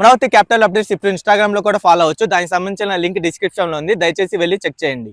Amaravati capital updates ఇప్పుడు ఇన్స్టాగ్రామ్లో కూడా ఫాలో అవ్వచ్చు. దానికి సంబంధించిన లింక్ డిస్క్రిప్షన్లో ఉంది. దయచేసి వెళ్ళి చెక్ చేయండి.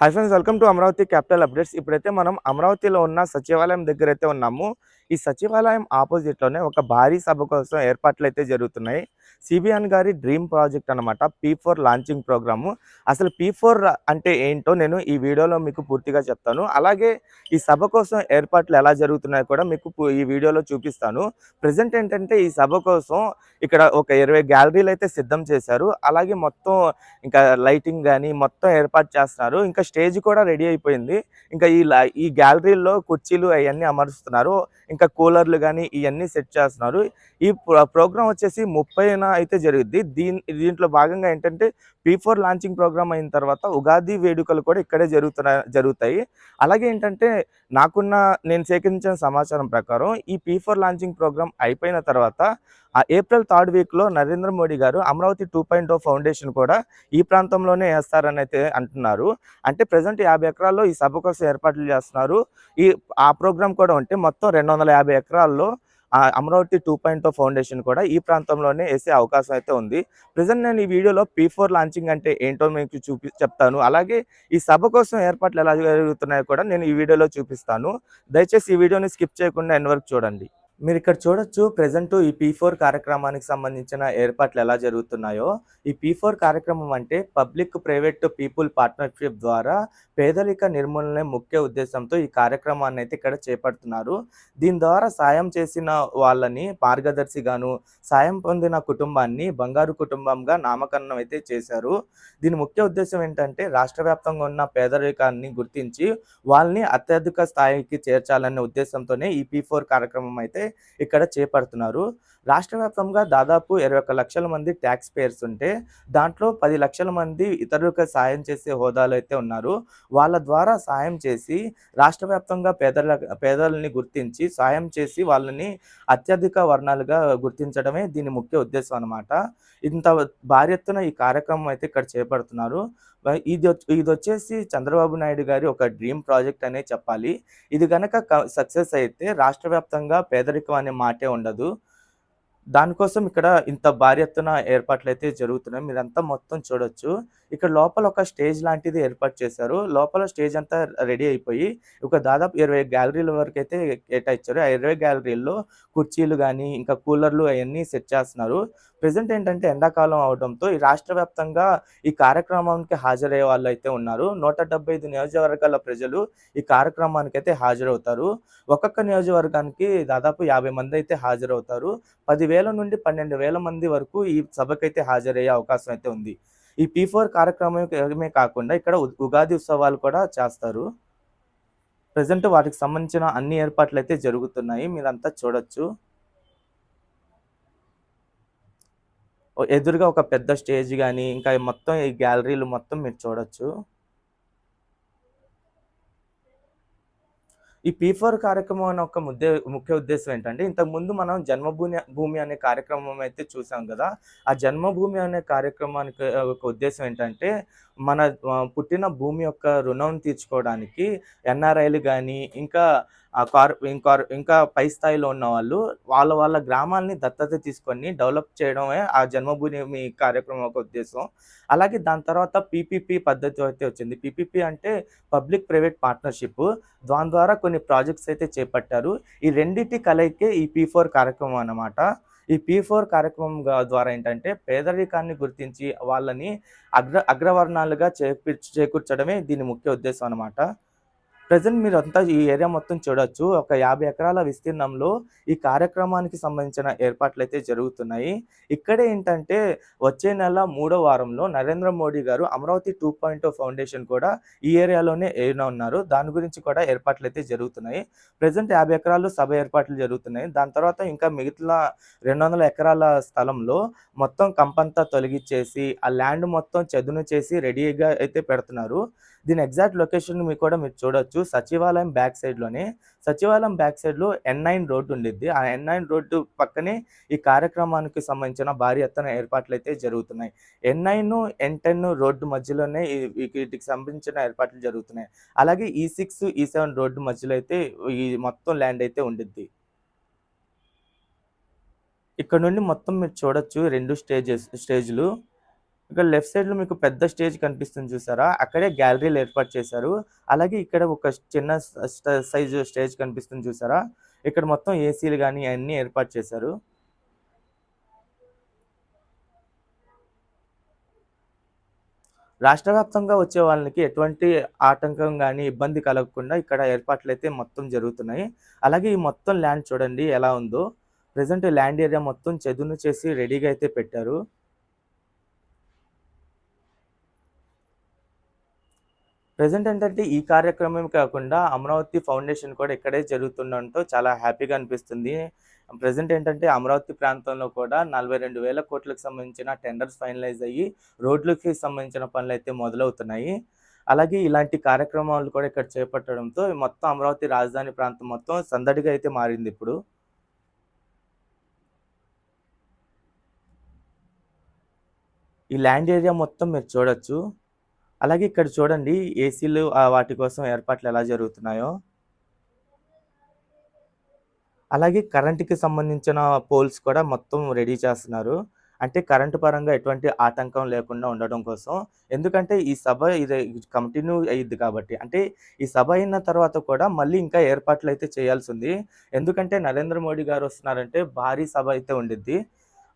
Hi friends welcome to Amaravati capital updates ఇప్పుడైతే మనం అమరావతిలో ఉన్న సచివాలయం దగ్గర అయితే ఉన్నాము. ఈ సచివాలయం ఆపోజిట్లోనే ఒక భారీ సభ కోసం ఏర్పాట్లు అయితే జరుగుతున్నాయి. సిబిఎన్ గారి డ్రీమ్ ప్రాజెక్ట్ అనమాట పీ ఫోర్ లాంచింగ్ ప్రోగ్రాము. అసలు పీ ఫోర్ అంటే ఏంటో నేను ఈ వీడియోలో మీకు పూర్తిగా చెప్తాను. అలాగే ఈ సభ కోసం ఏర్పాట్లు ఎలా జరుగుతున్నాయో కూడా మీకు ఈ వీడియోలో చూపిస్తాను. ప్రజెంట్ ఏంటంటే ఈ సభ కోసం ఇక్కడ ఒక ఇరవై గ్యాలరీలు అయితే సిద్ధం చేశారు. అలాగే మొత్తం ఇంకా లైటింగ్ కానీ మొత్తం ఏర్పాటు చేస్తున్నారు. ఇంకా స్టేజ్ కూడా రెడీ అయిపోయింది. ఇంకా ఈ ఈ గ్యాలరీల్లో కుర్చీలు అవన్నీ అమరుస్తున్నారు. ఇంకా కూలర్లు కానీ ఇవన్నీ సెట్ చేస్తున్నారు. ఈ ప్రోగ్రామ్ వచ్చేసి ముప్పైన అయితే జరుగుద్ది. దీని దీంట్లో భాగంగా ఏంటంటే పీ ఫోర్ లాంచింగ్ ప్రోగ్రామ్ అయిన తర్వాత ఉగాది వేడుకలు కూడా ఇక్కడే జరుగుతున్నాయి జరుగుతాయి. అలాగే ఏంటంటే నాకున్న నేను సేకరించిన సమాచారం ప్రకారం ఈ పీ ఫోర్ లాంచింగ్ ప్రోగ్రామ్ అయిపోయిన తర్వాత ఆ ఏప్రిల్ థర్డ్ వీక్లో నరేంద్ర మోడీ గారు Amaravati two point O foundation కూడా ఈ ప్రాంతంలోనే వేస్తారని అయితే అంటున్నారు. అంటే ప్రజెంట్ యాభై ఎకరాల్లో ఈ సభ కోసం ఏర్పాట్లు చేస్తున్నారు. ఈ ఆ ప్రోగ్రామ్ కూడా ఉంటే మొత్తం రెండు వందల యాభై ఎకరాల్లో ఆ అమరావతి టూ పాయింట్ ఫౌండేషన్ కూడా ఈ ప్రాంతంలోనే వేసే అవకాశం అయితే ఉంది. ప్రజెంట్ నేను ఈ వీడియోలో పీ ఫోర్ లాంచింగ్ అంటే ఏంటో మీకు చూపి చెప్తాను. అలాగే ఈ సభ కోసం ఏర్పాట్లు ఎలా జరుగుతున్నాయో కూడా నేను ఈ వీడియోలో చూపిస్తాను. దయచేసి ఈ వీడియోని స్కిప్ చేయకుండా ఎన్ వరకు చూడండి. మీరు ఇక్కడ చూడొచ్చు ప్రజెంట్ ఈ పీ ఫోర్ కార్యక్రమానికి సంబంధించిన ఏర్పాట్లు ఎలా జరుగుతున్నాయో. ఈ పీ ఫోర్ కార్యక్రమం అంటే పబ్లిక్ ప్రైవేట్ పీపుల్ పార్ట్నర్షిప్ ద్వారా పేదరిక నిర్మూలనే ముఖ్య ఉద్దేశంతో ఈ కార్యక్రమాన్ని అయితే ఇక్కడ చేపడుతున్నారు. దీని ద్వారా సాయం చేసిన వాళ్ళని మార్గదర్శిగాను సాయం పొందిన కుటుంబాన్ని బంగారు కుటుంబంగా నామకరణం అయితే చేశారు. దీని ముఖ్య ఉద్దేశం ఏంటంటే రాష్ట్ర వ్యాప్తంగా ఉన్న పేదరికాన్ని గుర్తించి వాళ్ళని అత్యధిక స్థాయికి చేర్చాలనే ఉద్దేశంతోనే ఈ పీ ఫోర్ కార్యక్రమం అయితే ఇక్కడ చేపడుతున్నారు. రాష్ట్ర వ్యాప్తంగా దాదాపు ఇరవై ఒక్క లక్షల మంది ట్యాక్స్ పేయర్స్ ఉంటే దాంట్లో పది లక్షల మంది ఇతరులకు సాయం చేసే హోదాలో అయితే ఉన్నారు. వాళ్ళ ద్వారా సాయం చేసి రాష్ట్ర వ్యాప్తంగా పేదల పేదలని గుర్తించి సాయం చేసి వాళ్ళని అత్యధిక వర్ణాలుగా గుర్తించడమే దీని ముఖ్య ఉద్దేశం అనమాట ఇంత భారీ ఎత్తున ఈ కార్యక్రమం అయితే ఇక్కడ చేపడుతున్నారు. ఇది ఇది వచ్చేసి చంద్రబాబు నాయుడు గారి ఒక డ్రీమ్ ప్రాజెక్ట్ అనే చెప్పాలి. ఇది గనక సక్సెస్ అయితే రాష్ట్ర వ్యాప్తంగా పేదరికం అనే మాటే ఉండదు. దానికోసం ఇక్కడ ఇంత భారీ ఎత్తున ఏర్పాట్లు అయితే జరుగుతున్నాయి. మీరంతా మొత్తం చూడొచ్చు. ఇక్కడ లోపల ఒక స్టేజ్ లాంటిది ఏర్పాటు చేశారు. లోపల స్టేజ్ అంతా రెడీ అయిపోయి ఒక దాదాపు ఇరవై గ్యాలరీల వరకు అయితే కేటాయించారు. ఆ ఇరవై గ్యాలరీల్లో కుర్చీలు కానీ ఇంకా కూలర్లు అవన్నీ సెట్ చేస్తున్నారు. ప్రజెంట్ ఏంటంటే ఎండాకాలం అవడంతో ఈ రాష్ట్ర వ్యాప్తంగా ఈ కార్యక్రమానికి హాజరయ్యే వాళ్ళు అయితే ఉన్నారు. నూట డెబ్బై ఐదు నియోజకవర్గాల ప్రజలు ఈ కార్యక్రమానికి అయితే హాజరవుతారు. ఒక్కొక్క నియోజకవర్గానికి దాదాపు యాభై మంది అయితే హాజరవుతారు. పదివేల నుండి పన్నెండు వేల మంది వరకు ఈ సభకైతే హాజరయ్యే అవకాశం అయితే ఉంది. ఈ పీ ఫోర్ కార్యక్రమమే కాకుండా ఇక్కడ ఉ- ఉగాది ఉత్సవాలు కూడా చేస్తారు. ప్రజెంట్ వాటికి సంబంధించిన అన్ని ఏర్పాట్లు అయితే జరుగుతున్నాయి. మీరంతా చూడొచ్చు. ఎదురుగా ఒక పెద్ద స్టేజ్ కానీ ఇంకా మొత్తం ఈ గ్యాలరీలు మొత్తం మీరు చూడొచ్చు. ఈ పీ ఫోర్ కార్యక్రమం అనే ఒక ముద్దే ముఖ్య ఉద్దేశం ఏంటంటే ఇంతకుముందు మనం జన్మభూమి భూమి అనే కార్యక్రమం అయితే చూసాం కదా ఆ జన్మభూమి అనే కార్యక్రమానికి ఒక ఉద్దేశం ఏంటంటే మన పుట్టిన భూమి యొక్క రుణం తీర్చుకోవడానికి ఎన్ఆర్ఐలు కానీ ఇంకా కార్ ఇంకా ఇంకా పై స్థాయిలో ఉన్న వాళ్ళు వాళ్ళ వాళ్ళ గ్రామాలని దత్తత తీసుకొని డెవలప్ చేయడమే ఆ జన్మభూమి కార్యక్రమం ఒక ఉద్దేశం. అలాగే దాని తర్వాత పీపీపీ పద్ధతి అయితే వచ్చింది. పీపీపీ అంటే పబ్లిక్ ప్రైవేట్ పార్ట్నర్షిప్. దాని ద్వారా కొన్ని ప్రాజెక్ట్స్ అయితే చేపట్టారు. ఈ రెండింటి కలయికే ఈ పీ ఫోర్ కార్యక్రమం అన్నమాట. ఈ పీ ఫోర్ కార్యక్రమం ద్వారా ఏంటంటే పేదరికాన్ని గుర్తించి వాళ్ళని అగ్ర అగ్రవర్ణాలుగా చేకూర్చడమే దీని ముఖ్య ఉద్దేశం అనమాట ప్రజెంట్ మీరు అంతా ఈ ఏరియా మొత్తం చూడొచ్చు. ఒక యాభై ఎకరాల విస్తీర్ణంలో ఈ కార్యక్రమానికి సంబంధించిన ఏర్పాట్లు అయితే జరుగుతున్నాయి. ఇక్కడే ఏంటంటే వచ్చే నెల మూడో వారంలో నరేంద్ర మోడీ గారు అమరావతి టూ పాయింట్ ఫౌండేషన్ కూడా ఈ ఏరియాలోనే ఏనా ఉన్నారు. దాని గురించి కూడా ఏర్పాట్లు అయితే జరుగుతున్నాయి. ప్రజెంట్ యాభై ఎకరాలు సభ ఏర్పాట్లు జరుగుతున్నాయి. దాని తర్వాత ఇంకా మిగతా రెండు వందల ఎకరాల స్థలంలో మొత్తం కంపంతా తొలగించేసి ఆ ల్యాండ్ మొత్తం చదును చేసి రెడీగా అయితే పెడుతున్నారు. దీని ఎగ్జాక్ట్ లొకేషన్ మీకు కూడా మీరు చూడొచ్చు. సచివాలయం బ్యాక్ సైడ్లోనే సచివాలయం బ్యాక్ సైడ్లో ఎన్ నైన్ రోడ్డు ఉండిద్ది. ఆ ఎన్ నైన్ రోడ్డు పక్కనే ఈ కార్యక్రమానికి సంబంధించిన భారీ ఎత్తున ఏర్పాట్లు అయితే జరుగుతున్నాయి. N nine N ten road మధ్యలోనే వీటికి సంబంధించిన ఏర్పాట్లు జరుగుతున్నాయి. అలాగే ఈ సిక్స్ ఈ సెవెన్ రోడ్డు మధ్యలో అయితే ఈ మొత్తం ల్యాండ్ అయితే ఉండిద్ది. ఇక్కడ నుండి మొత్తం మీరు చూడొచ్చు రెండు స్టేజెస్ స్టేజ్‌లు. ఇక్కడ లెఫ్ట్ సైడ్‌లో మీకు పెద్ద స్టేజ్ కనిపిస్తుంది చూసారా? అక్కడే గ్యాలరీలు ఏర్పాటు చేశారు. అలాగే ఇక్కడ ఒక చిన్న సైజు స్టేజ్ కనిపిస్తుంది చూసారా? ఇక్కడ మొత్తం ఏసీలు కానీ అయన్నీ ఏర్పాటు చేశారు. రాష్ట్ర వ్యాప్తంగా వచ్చే వాళ్ళకి ఎటువంటి ఆటంకం కానీ ఇబ్బంది కలగకుండా ఇక్కడ ఏర్పాట్లు అయితే మొత్తం జరుగుతున్నాయి. అలాగే ఈ మొత్తం ల్యాండ్ చూడండి ఎలా ఉందో. ప్రజెంట్ ల్యాండ్ ఏరియా మొత్తం చదును చేసి రెడీగా అయితే పెట్టారు. ప్రజెంట్ ఏంటంటే ఈ కార్యక్రమమే కాకుండా అమరావతి ఫౌండేషన్ కూడా ఇక్కడే జరుగుతుండటంతో చాలా హ్యాపీగా అనిపిస్తుంది. ప్రెజెంట్ ఏంటంటే అమరావతి ప్రాంతంలో కూడా 42,000 కోట్లకు సంబంధించిన టెండర్స్ ఫైనలైజ్ అయ్యి రోడ్లకి సంబంధించిన పనులైతే మొదలవుతున్నాయి. అలాగే ఇలాంటి కార్యక్రమాలు కూడా ఇక్కడ చేపట్టడంతో మొత్తం అమరావతి రాజధాని ప్రాంతం మొత్తం సందడిగా అయితే మారింది ఇప్పుడు ఈ ల్యాండ్ ఏరియా మొత్తం మీరు చూడొచ్చు. అలాగే ఇక్కడ చూడండి ఏసీలు వాటి కోసం ఏర్పాట్లు ఎలా జరుగుతున్నాయో. అలాగే కరెంట్‌కి సంబంధించిన పోల్స్ కూడా మొత్తం రెడీ చేస్తున్నారు. అంటే కరెంటు పరంగా ఎటువంటి ఆటంకం లేకుండా ఉండడం కోసం. ఎందుకంటే ఈ సభ ఇది కంటిన్యూ అయ్యిద్ది కాబట్టి. అంటే ఈ సభ అయిన తర్వాత కూడా మళ్ళీ ఇంకా ఏర్పాట్లు అయితే చేయాల్సి ఉంది ఎందుకంటే నరేంద్ర మోడీ గారు వస్తున్నారంటే భారీ సభ అయితే ఉండిద్ది.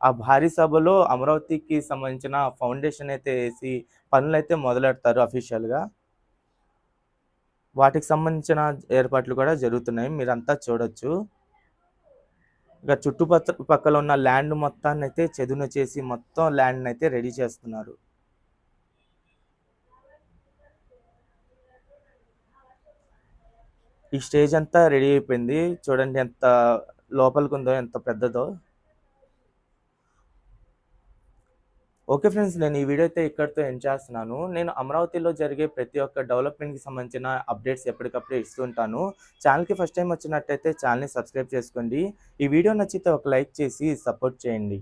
ఆ భారీ సభలో అమరావతికి సంబంధించిన ఫౌండేషన్ అయితే ఏసి పనులైతే మొదలెడతారు అఫీషియల్‌గా. వాటికి సంబంధించిన ఏర్పాట్లు కూడా జరుగుతున్నాయి. మీరంతా చూడొచ్చు. ఇక చుట్టుపక్క పక్కల ఉన్న ల్యాండ్ మొత్తాన్ని అయితే చదును చేసి మొత్తం ల్యాండ్‌నయితే రెడీ చేస్తున్నారు. ఈ స్టేజ్ అంతా రెడీ అయిపోయింది. చూడండి ఎంత లోపలికి ఉందో ఎంత పెద్దదో. Okay friends. నేను ఈ వీడియో అయితే ఇక్కడితో ఎండ్ చేస్తున్నాను. నేను అమరావతిలో జరిగే ప్రతి ఒక్క డెవలప్‌మెంట్‌కి సంబంధించిన అప్డేట్స్ ఎప్పటికప్పుడు ఇస్తూ ఉంటాను. ఫస్ట్ టైం వచ్చినట్టయితే ఛానల్ని సబ్స్క్రైబ్ చేసుకోండి. ఈ వీడియో నచ్చితే ఒక లైక్ చేసి సపోర్ట్ చేయండి.